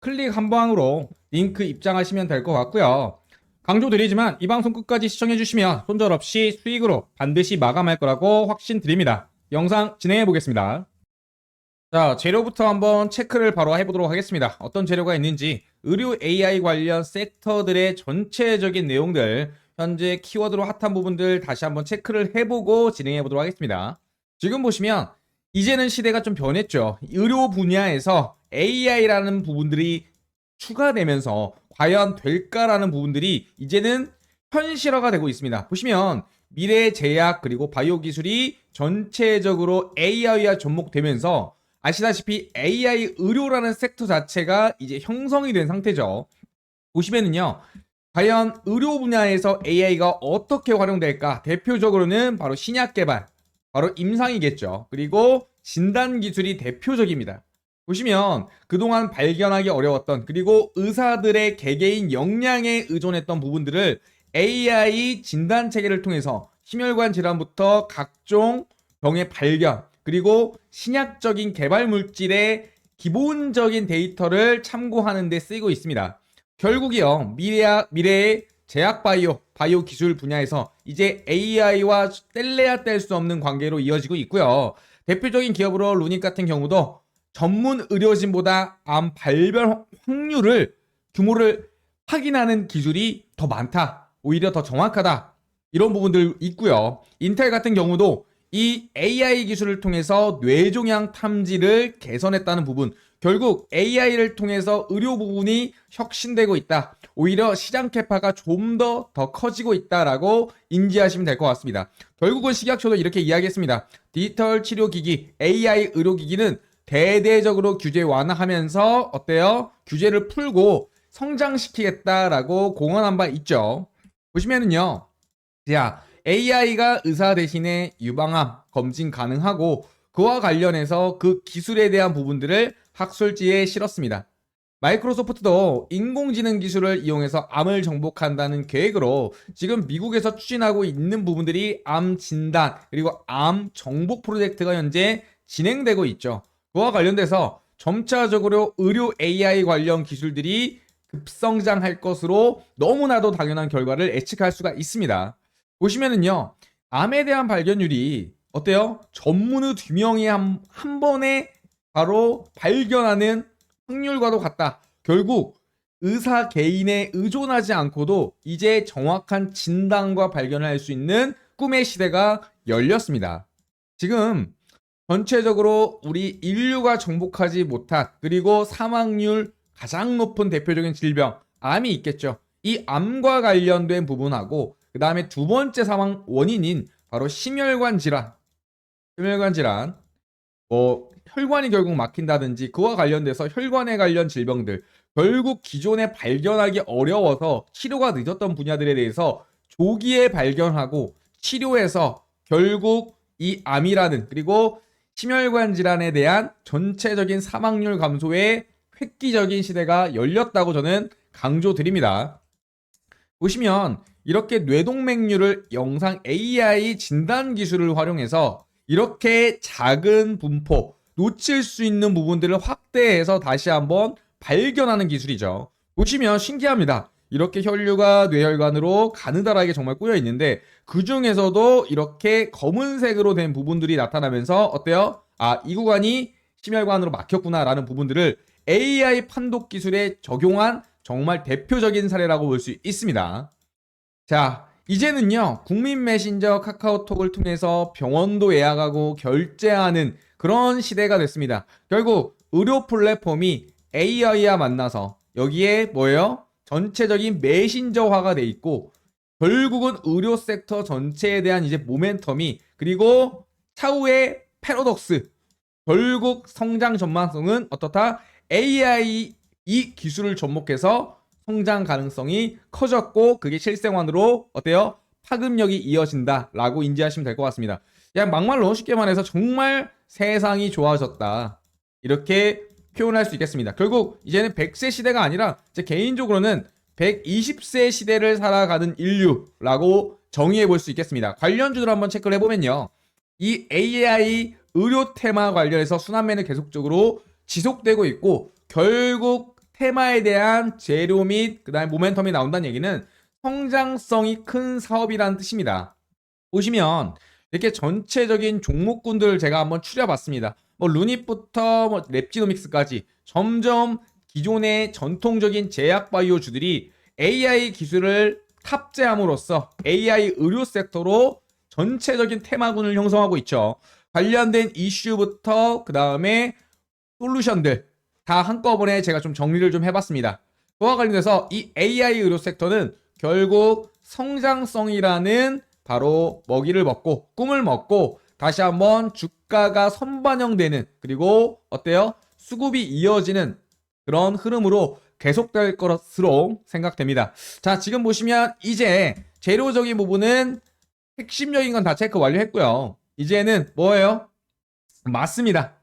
클릭 한 방으로 링크 입장하시면 될 것 같고요. 강조드리지만 이 방송 끝까지 시청해주시면 손절 없이 수익으로 반드시 마감할 거라고 확신드립니다. 영상 진행해 보겠습니다. 자, 재료부터 한번 체크를 바로 해보도록 하겠습니다. 어떤 재료가 있는지 의료 AI 관련 섹터들의 전체적인 내용들 현재 키워드로 핫한 부분들 다시 한번 체크를 해보고 진행해 보도록 하겠습니다. 지금 보시면 이제는 시대가 좀 변했죠. 의료 분야에서 AI라는 부분들이 추가되면서 과연 될까라는 부분들이 이제는 현실화가 되고 있습니다. 보시면 미래 제약 그리고 바이오 기술이 전체적으로 AI와 접목되면서 아시다시피 AI 의료라는 섹터 자체가 이제 형성이 된 상태죠. 보시면은요. 과연 의료 분야에서 AI가 어떻게 활용될까? 대표적으로는 바로 신약 개발, 바로 임상이겠죠. 그리고 진단 기술이 대표적입니다. 보시면 그동안 발견하기 어려웠던 그리고 의사들의 개개인 역량에 의존했던 부분들을 AI 진단 체계를 통해서 심혈관 질환부터 각종 병의 발견 그리고 신약적인 개발 물질의 기본적인 데이터를 참고하는 데 쓰이고 있습니다. 결국이요 미래 미래의 제약 바이오 바이오 기술 분야에서 이제 AI와 뗄래야 뗄 수 없는 관계로 이어지고 있고요. 대표적인 기업으로 루닉 같은 경우도 전문 의료진보다 암 발병 확률을 규모를 확인하는 기술이 더 많다. 오히려 더 정확하다. 이런 부분들 있고요. 인텔 같은 경우도 이 AI 기술을 통해서 뇌종양 탐지를 개선했다는 부분. 결국 AI를 통해서 의료 부분이 혁신되고 있다. 오히려 시장 캐파가 좀 더더 커지고 있다라고 인지하시면 될 것 같습니다. 결국은 식약처도 이렇게 이야기했습니다. 디지털 치료 기기, AI 의료 기기는 대대적으로 규제 완화하면서 어때요? 규제를 풀고 성장시키겠다라고 공언한 바 있죠. 보시면은요. 자, AI가 의사 대신에 유방암 검진 가능하고 그와 관련해서 그 기술에 대한 부분들을 학술지에 실었습니다. 마이크로소프트도 인공지능 기술을 이용해서 암을 정복한다는 계획으로 지금 미국에서 추진하고 있는 부분들이 암 진단 그리고 암 정복 프로젝트가 현재 진행되고 있죠. 그와 관련돼서 점차적으로 의료 AI 관련 기술들이 급성장할 것으로 너무나도 당연한 결과를 예측할 수가 있습니다. 보시면은요, 암에 대한 발견율이 어때요? 전문의 두 명이 한, 한 번에 바로 발견하는 확률과도 같다. 결국 의사 개인에 의존하지 않고도 이제 정확한 진단과 발견을 할수 있는 꿈의 시대가 열렸습니다. 지금 전체적으로 우리 인류가 정복하지 못한 그리고 사망률 가장 높은 대표적인 질병 암이 있겠죠. 이 암과 관련된 부분하고 그 다음에 두 번째 사망 원인인 바로 심혈관 질환, 심혈관 질환, 뭐 혈관이 결국 막힌다든지 그와 관련돼서 혈관에 관련 질병들. 결국 기존에 발견하기 어려워서 치료가 늦었던 분야들에 대해서 조기에 발견하고 치료해서 결국 이 암이라는 그리고 심혈관 질환에 대한 전체적인 사망률 감소에 획기적인 시대가 열렸다고 저는 강조드립니다. 보시면 이렇게 뇌동맥류를 영상 AI 진단 기술을 활용해서 이렇게 작은 분포, 놓칠 수 있는 부분들을 확대해서 다시 한번 발견하는 기술이죠. 보시면 신기합니다. 이렇게 혈류가 뇌혈관으로 가느다랗게 정말 꾸려 있는데 그 중에서도 이렇게 검은색으로 된 부분들이 나타나면서 어때요? 아, 이 구간이 심혈관으로 막혔구나라는 부분들을 AI 판독 기술에 적용한 정말 대표적인 사례라고 볼 수 있습니다. 자, 이제는요, 국민 메신저 카카오톡을 통해서 병원도 예약하고 결제하는 그런 시대가 됐습니다. 결국 의료 플랫폼이 AI와 만나서 여기에 뭐예요? 전체적인 메신저화가 돼 있고 결국은 의료 섹터 전체에 대한 이제 모멘텀이 그리고 차후의 패러독스 결국 성장 전망성은 어떻다? AI 이 기술을 접목해서 성장 가능성이 커졌고 그게 실생활으로 어때요? 파급력이 이어진다라고 인지하시면 될 것 같습니다. 그냥 막말로 쉽게 말해서 정말 세상이 좋아졌다. 이렇게 표현할 수 있겠습니다. 결국 이제는 100세 시대가 아니라 제 개인적으로는 120세 시대를 살아가는 인류라고 정의해 볼 수 있겠습니다. 관련주들 한번 체크를 해보면요. 이 AI 의료 테마 관련해서 순환매는 계속적으로 지속되고 있고 결국 테마에 대한 재료 및 그다음에 모멘텀이 나온다는 얘기는 성장성이 큰 사업이라는 뜻입니다. 보시면 이렇게 전체적인 종목군들을 제가 한번 추려봤습니다. 뭐 루닛부터 뭐 랩지노믹스까지 점점 기존의 전통적인 제약 바이오주들이 AI 기술을 탑재함으로써 AI 의료 섹터로 전체적인 테마군을 형성하고 있죠. 관련된 이슈부터 그 다음에 솔루션들 다 한꺼번에 제가 좀 정리를 좀 해봤습니다. 그와 관련해서 이 AI 의료 섹터는 결국 성장성이라는 바로 먹이를 먹고 꿈을 먹고 다시 한번 주 가가 선반영되는 그리고 어때요? 수급이 이어지는 그런 흐름으로 계속될 것으로 생각됩니다. 자, 지금 보시면 이제 재료적인 부분은 핵심적인 건 다 체크 완료했고요. 이제는 뭐예요? 맞습니다.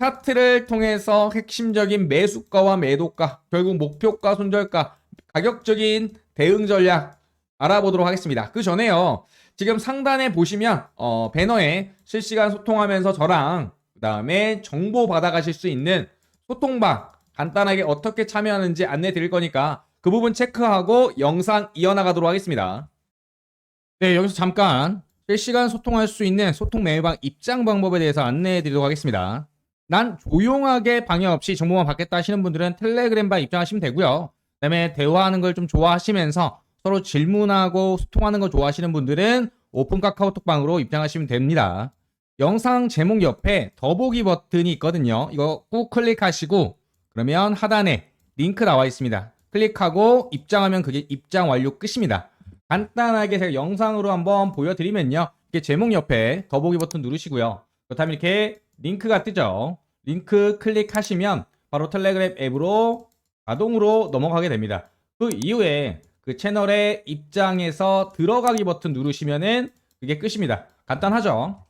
차트를 통해서 핵심적인 매수가와 매도가, 결국 목표가, 손절가, 가격적인 대응 전략 알아보도록 하겠습니다. 그 전에요. 지금 상단에 보시면 어, 배너에 실시간 소통하면서 저랑 그 다음에 정보 받아가실 수 있는 소통방 간단하게 어떻게 참여하는지 안내 드릴 거니까 그 부분 체크하고 영상 이어나가도록 하겠습니다. 네, 여기서 잠깐 실시간 소통할 수 있는 소통 메뉴방 입장 방법에 대해서 안내해 드리도록 하겠습니다. 난 조용하게 방해 없이 정보만 받겠다 하시는 분들은 텔레그램방 입장하시면 되고요. 그다음에 대화하는 걸 좀 좋아하시면서 서로 질문하고 소통하는 거 좋아하시는 분들은 오픈 카카오톡방으로 입장하시면 됩니다. 영상 제목 옆에 더보기 버튼이 있거든요. 이거 꾹 클릭하시고 그러면 하단에 링크 나와 있습니다. 클릭하고 입장하면 그게 입장 완료 끝입니다. 간단하게 제가 영상으로 한번 보여드리면요. 이게 제목 옆에 더보기 버튼 누르시고요. 그렇다면 이렇게 링크가 뜨죠. 링크 클릭하시면 바로 텔레그램 앱으로 자동으로 넘어가게 됩니다. 그 이후에 그 채널의 입장에서 들어가기 버튼 누르시면은 그게 끝입니다. 간단하죠?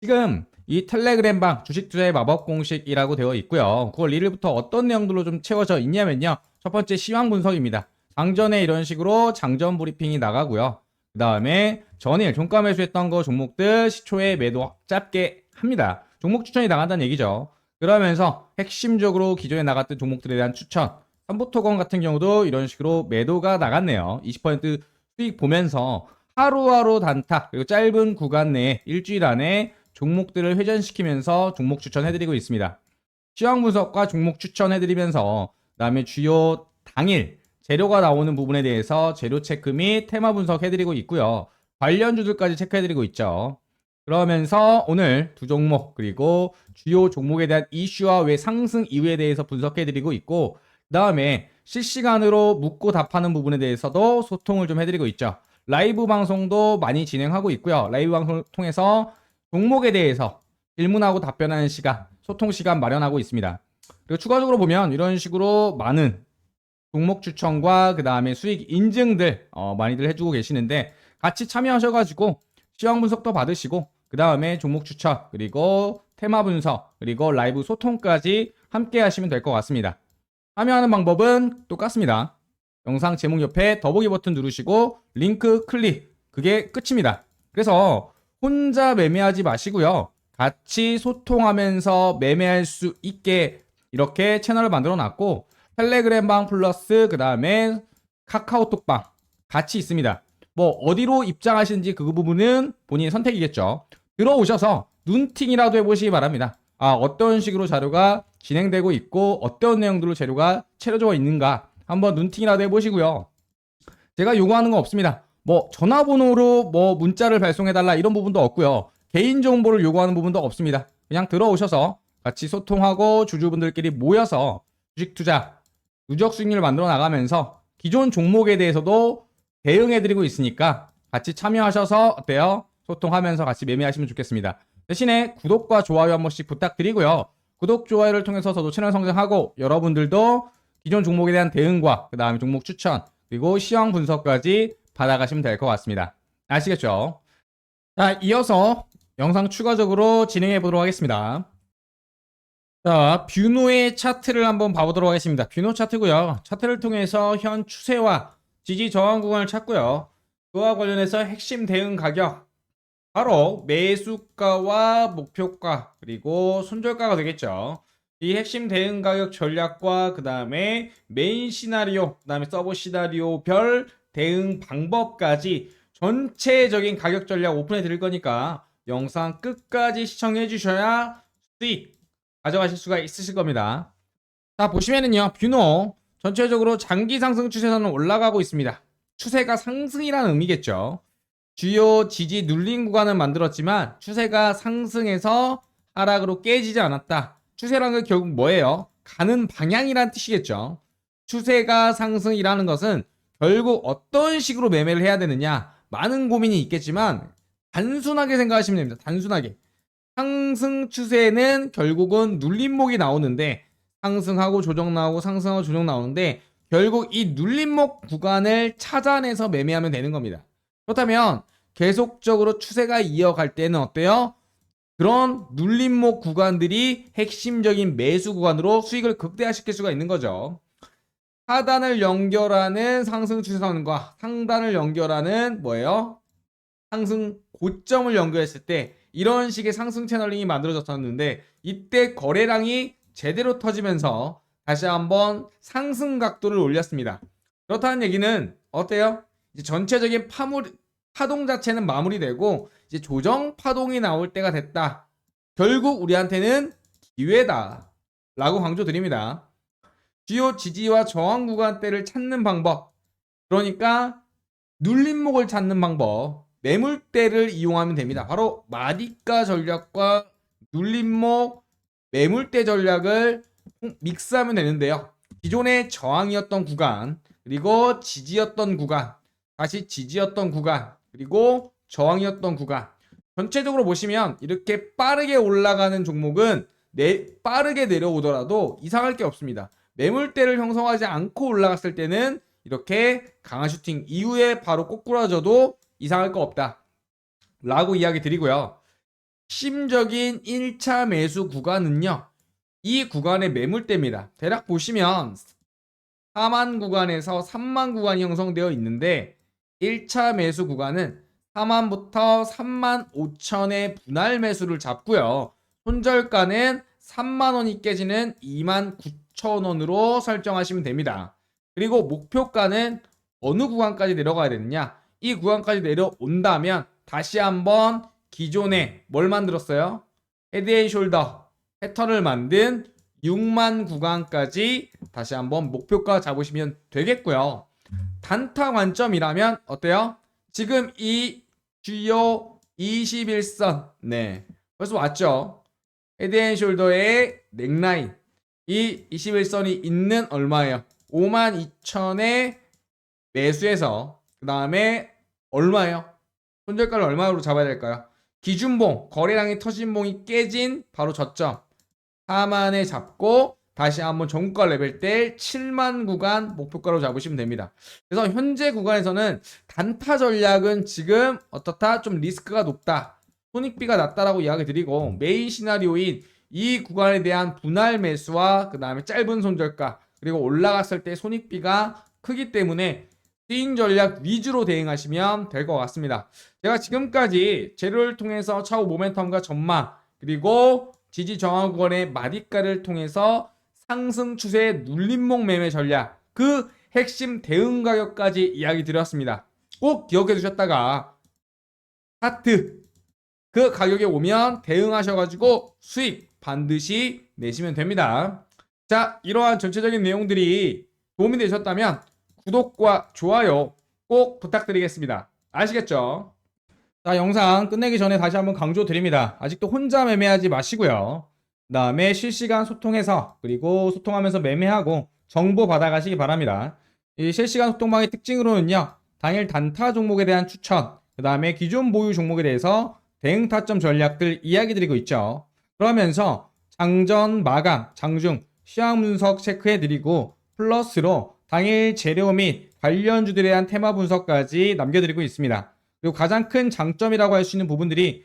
지금 이 텔레그램 방 주식 투자의 마법 공식이라고 되어 있고요. 9월 1일부터 어떤 내용들로 좀 채워져 있냐면요. 첫 번째 시황 분석입니다. 장전에 이런 식으로 장전 브리핑이 나가고요. 그 다음에 전일 종가 매수했던 거 종목들 시초에 매도 짧게 합니다. 종목 추천이 나간다는 얘기죠. 그러면서 핵심적으로 기존에 나갔던 종목들에 대한 추천. 삼보토건 같은 경우도 이런 식으로 매도가 나갔네요. 20% 수익 보면서 하루하루 단타 그리고 짧은 구간 내에 일주일 안에 종목들을 회전시키면서 종목 추천해드리고 있습니다. 시황 분석과 종목 추천해드리면서 그다음에 주요 당일 재료가 나오는 부분에 대해서 재료 체크 및 테마 분석해드리고 있고요. 관련주들까지 체크해드리고 있죠. 그러면서 오늘 두 종목 그리고 주요 종목에 대한 이슈와 왜 상승 이유에 대해서 분석해드리고 있고 그 다음에 실시간으로 묻고 답하는 부분에 대해서도 소통을 좀 해드리고 있죠. 라이브 방송도 많이 진행하고 있고요. 라이브 방송을 통해서 종목에 대해서 질문하고 답변하는 시간, 소통 시간 마련하고 있습니다. 그리고 추가적으로 보면 이런 식으로 많은 종목 추천과 그 다음에 수익 인증들 어, 많이들 해주고 계시는데 같이 참여하셔가지고 시황 분석도 받으시고 그 다음에 종목 추천 그리고 테마 분석 그리고 라이브 소통까지 함께 하시면 될 것 같습니다. 참여하는 방법은 똑같습니다. 영상 제목 옆에 더보기 버튼 누르시고 링크 클릭 그게 끝입니다. 그래서 혼자 매매하지 마시고요. 같이 소통하면서 매매할 수 있게 이렇게 채널을 만들어 놨고 텔레그램 방 플러스 그 다음에 카카오톡 방 같이 있습니다. 뭐 어디로 입장하시는지 그 부분은 본인 선택이겠죠. 들어오셔서 눈팅이라도 해보시기 바랍니다. 아 어떤 식으로 자료가 진행되고 있고 어떤 내용들로 재료가 채워져 있는가 한번 눈팅이라도 해보시고요. 제가 요구하는 건 없습니다. 뭐 전화번호로 뭐 문자를 발송해달라 이런 부분도 없고요. 개인 정보를 요구하는 부분도 없습니다. 그냥 들어오셔서 같이 소통하고 주주분들끼리 모여서 주식 투자 누적 수익률을 만들어 나가면서 기존 종목에 대해서도 대응해드리고 있으니까 같이 참여하셔서 어때요? 소통하면서 같이 매매하시면 좋겠습니다. 대신에 구독과 좋아요 한 번씩 부탁드리고요. 구독, 좋아요를 통해서 저도 채널 성장하고 여러분들도 기존 종목에 대한 대응과 그 다음에 종목 추천 그리고 시황 분석까지 받아가시면 될 것 같습니다. 아시겠죠? 자, 이어서 영상 추가적으로 진행해 보도록 하겠습니다. 자, 뷰노의 차트를 한번 봐보도록 하겠습니다. 뷰노 차트고요. 차트를 통해서 현 추세와 지지 저항 구간을 찾고요. 그와 관련해서 핵심 대응 가격 바로 매수가와 목표가 그리고 손절가가 되겠죠. 이 핵심 대응 가격 전략과 그 다음에 메인 시나리오, 그 다음에 서브 시나리오 별 대응 방법까지 전체적인 가격 전략 오픈해 드릴 거니까 영상 끝까지 시청해 주셔야 수익 가져가실 수가 있으실 겁니다. 자, 보시면은요, 뷰노 전체적으로 장기 상승 추세선은 올라가고 있습니다. 추세가 상승이라는 의미겠죠. 주요 지지 눌린 구간을 만들었지만 추세가 상승해서 하락으로 깨지지 않았다. 추세라는 건 결국 뭐예요? 가는 방향이란 뜻이겠죠. 추세가 상승이라는 것은 결국 어떤 식으로 매매를 해야 되느냐 많은 고민이 있겠지만 단순하게 생각하시면 됩니다. 단순하게 상승 추세는 결국은 눌림목이 나오는데 상승하고 조정 나오고 상승하고 조정 나오는데 결국 이 눌림목 구간을 찾아내서 매매하면 되는 겁니다. 그렇다면 계속적으로 추세가 이어갈 때는 어때요? 그런 눌림목 구간들이 핵심적인 매수 구간으로 수익을 극대화시킬 수가 있는 거죠. 하단을 연결하는 상승 추세선과 상단을 연결하는 뭐예요? 상승 고점을 연결했을 때 이런 식의 상승 채널링이 만들어졌었는데 이때 거래량이 제대로 터지면서 다시 한번 상승 각도를 올렸습니다. 그렇다는 얘기는 어때요? 이제 전체적인 파물, 파동 자체는 마무리되고 이제 조정 파동이 나올 때가 됐다. 결국 우리한테는 기회다. 라고 강조드립니다. 주요 지지와 저항 구간대를 찾는 방법. 그러니까 눌림목을 찾는 방법. 매물대를 이용하면 됩니다. 바로 마디가 전략과 눌림목 매물대 전략을 믹스하면 되는데요. 기존의 저항이었던 구간, 그리고 지지였던 구간, 다시 지지였던 구간, 그리고 저항이었던 구간. 전체적으로 보시면 이렇게 빠르게 올라가는 종목은 내, 빠르게 내려오더라도 이상할 게 없습니다. 매물대를 형성하지 않고 올라갔을 때는 이렇게 강한 슈팅 이후에 바로 꼬꾸라져도 이상할 거 없다. 라고 이야기 드리고요. 심적인 1차 매수 구간은요. 이 구간의 매물대입니다. 대략 보시면 4만 구간에서 3만 구간이 형성되어 있는데 1차 매수 구간은 4만부터 3만 5천의 분할 매수를 잡고요. 손절가는 3만 원이 깨지는 2만 9천 원으로 설정하시면 됩니다. 그리고 목표가는 어느 구간까지 내려가야 되느냐? 이 구간까지 내려온다면 다시 한번 기존에 뭘 만들었어요? 헤드앤 숄더 패턴을 만든 6만 구간까지 다시 한번 목표가 잡으시면 되겠고요. 단타 관점이라면 어때요? 지금 이 주요 21선 네 벌써 왔죠. 헤드앤숄더의 넥라인 이 21선이 있는 얼마예요? 5만 2천에 매수해서 그 다음에 얼마예요? 손절가를 얼마로 잡아야 될까요? 기준봉 거래량이 터진 봉이 깨진 바로 저점 4만에 잡고 다시 한번 종가 레벨 때 7만 구간 목표가로 잡으시면 됩니다. 그래서 현재 구간에서는 단타 전략은 지금 어떻다? 좀 리스크가 높다. 손익비가 낮다라고 이야기 드리고 메인 시나리오인 이 구간에 대한 분할 매수와 그 다음에 짧은 손절가 그리고 올라갔을 때 손익비가 크기 때문에 스윙 전략 위주로 대응하시면 될 것 같습니다. 제가 지금까지 재료를 통해서 차후 모멘텀과 전망 그리고 지지 저항 구간의 마디가를 통해서 상승 추세의 눌림목 매매 전략 그 핵심 대응 가격까지 이야기 드렸습니다. 꼭 기억해 두셨다가 하트 그 가격에 오면 대응하셔가지고 수익 반드시 내시면 됩니다. 자 이러한 전체적인 내용들이 도움이 되셨다면 구독과 좋아요 꼭 부탁드리겠습니다. 아시겠죠? 자, 영상 끝내기 전에 다시 한번 강조드립니다. 아직도 혼자 매매하지 마시고요. 그 다음에 실시간 소통해서 그리고 소통하면서 매매하고 정보 받아가시기 바랍니다. 이 실시간 소통방의 특징으로는요. 당일 단타 종목에 대한 추천, 그 다음에 기존 보유 종목에 대해서 대응 타점 전략들 이야기 드리고 있죠. 그러면서 장전, 마감, 장중, 시황 분석 체크해 드리고 플러스로 당일 재료 및 관련주들에 대한 테마 분석까지 남겨드리고 있습니다. 그리고 가장 큰 장점이라고 할 수 있는 부분들이